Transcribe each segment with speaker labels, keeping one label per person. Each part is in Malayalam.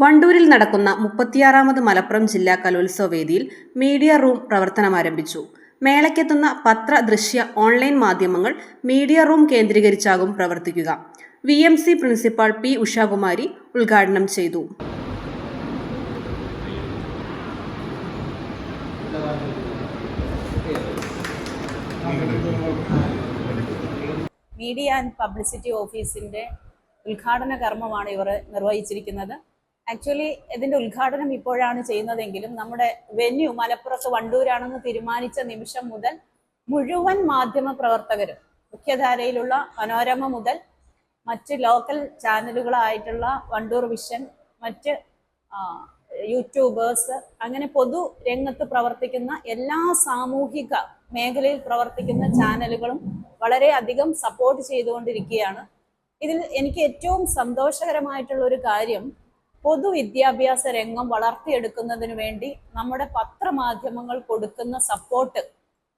Speaker 1: വണ്ടൂരിൽ നടക്കുന്ന മുപ്പത്തിയാറാമത് മലപ്പുറം ജില്ലാ കലോത്സവ വേദിയിൽ മീഡിയ റൂം പ്രവർത്തനമാരംഭിച്ചു മേളയ്ക്കെത്തുന്ന പത്ര ദൃശ്യ ഓൺലൈൻ മാധ്യമങ്ങൾ മീഡിയ റൂം കേന്ദ്രീകരിച്ചാകും പ്രവർത്തിക്കുക. V M C principal P Ushakumari ഉദ്ഘാടനം ചെയ്തു.
Speaker 2: മീഡിയ ആൻഡ് പബ്ലിസിറ്റി ഓഫീസിന്റെ ഉദ്ഘാടന കർമ്മമാണ് ഇവർ നിർവഹിച്ചിരിക്കുന്നത്. ആക്ച്വലി ഇതിന്റെ ഉദ്ഘാടനം ഇപ്പോഴാണ് ചെയ്യുന്നതെങ്കിലും നമ്മുടെ വെന്യൂ മലപ്പുറത്ത് വണ്ടൂരാണെന്ന് തീരുമാനിച്ച നിമിഷം മുതൽ മുഴുവൻ മാധ്യമ പ്രവർത്തകരും മുഖ്യധാരയിലുള്ള മനോരമ മുതൽ മറ്റ് ലോക്കൽ ചാനലുകളായിട്ടുള്ള വണ്ടൂർ വിഷൻ മറ്റ് യൂട്യൂബേഴ്സ് അങ്ങനെ പൊതു രംഗത്ത് പ്രവർത്തിക്കുന്ന എല്ലാ സാമൂഹിക മേഖലയിൽ പ്രവർത്തിക്കുന്ന ചാനലുകളും വളരെയധികം സപ്പോർട്ട് ചെയ്തുകൊണ്ടിരിക്കുകയാണ്. ഇതിൽ എനിക്ക് ഏറ്റവും സന്തോഷകരമായിട്ടുള്ള ഒരു കാര്യം പൊതുവിദ്യാഭ്യാസ രംഗം വളർത്തിയെടുക്കുന്നതിന് വേണ്ടി നമ്മുടെ പത്രമാധ്യമങ്ങൾ കൊടുക്കുന്ന സപ്പോർട്ട്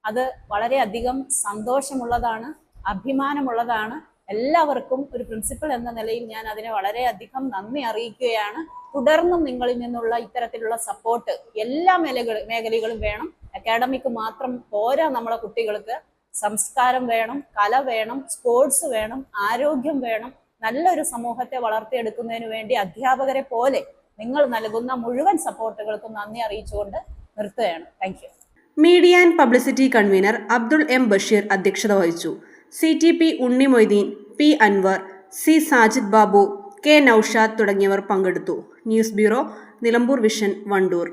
Speaker 2: അത് വളരെയധികം സന്തോഷമുള്ളതാണ് അഭിമാനമുള്ളതാണ്. എല്ലാവർക്കും ഒരു പ്രിൻസിപ്പൽ എന്ന നിലയിൽ ഞാൻ അതിനെ വളരെയധികം നന്ദി അറിയിക്കുകയാണ്. തുടർന്നും നിങ്ങളിൽ നിന്നുള്ള ഇത്തരത്തിലുള്ള സപ്പോർട്ട് എല്ലാ മേലകൾ മേഖലകളും വേണം. അക്കാഡമിക് മാത്രം പോരാ നമ്മളെ കുട്ടികൾക്ക്. സംസ്കാരം വേണം കല വേണം സ്പോർട്സ് വേണം ആരോഗ്യം വേണം. നല്ലൊരു സമൂഹത്തെ വളർത്തിയെടുക്കുന്നതിന് വേണ്ടി അധ്യാപകരെ പോലെ നിങ്ങൾ നൽകുന്ന മുഴുവൻ സപ്പോർട്ടുകൾക്കും നന്ദി അറിയിച്ചുകൊണ്ട് നിർത്തുകയാണ്. Thank you
Speaker 1: media and publicity convener Abdul M Basheer അധ്യക്ഷത വഹിച്ചു. C T P Unni Moideen P Anwar C Sajid Babu K Noushad തുടങ്ങിയവർ പങ്കെടുത്തു. News bureau Nilambur vision Wandoor.